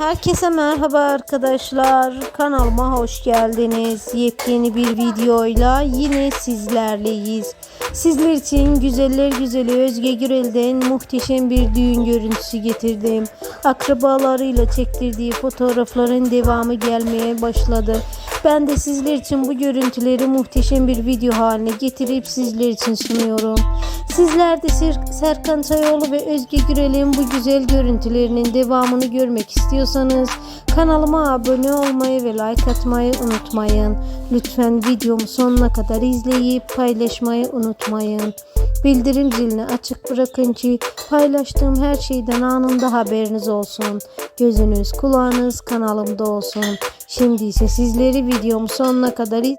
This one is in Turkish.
Herkese merhaba arkadaşlar. Kanalıma hoş geldiniz. Yepyeni bir videoyla yine sizlerleyiz. Sizler için güzeller güzeli Özge Gürel'den muhteşem bir düğün görüntüsü getirdim. Akrabalarıyla çektirdiği fotoğrafların devamı gelmeye başladı. Ben de sizler için bu görüntüleri muhteşem bir video haline getirip sizler için sunuyorum. Sizler de Ser- Serkan Çayoğlu ve Özge Gürel'in bu güzel görüntülerinin devamını görmek istiyorsanız kanalıma abone olmayı ve like atmayı unutmayın. Lütfen videomu sonuna kadar izleyip paylaşmayı unutmayın. Bildirim zilini açık bırakın ki paylaştığım her şeyden anında haberiniz olsun. Gözünüz kulağınız kanalımda olsun. Şimdi ise sizleri videomu sonuna kadar iz-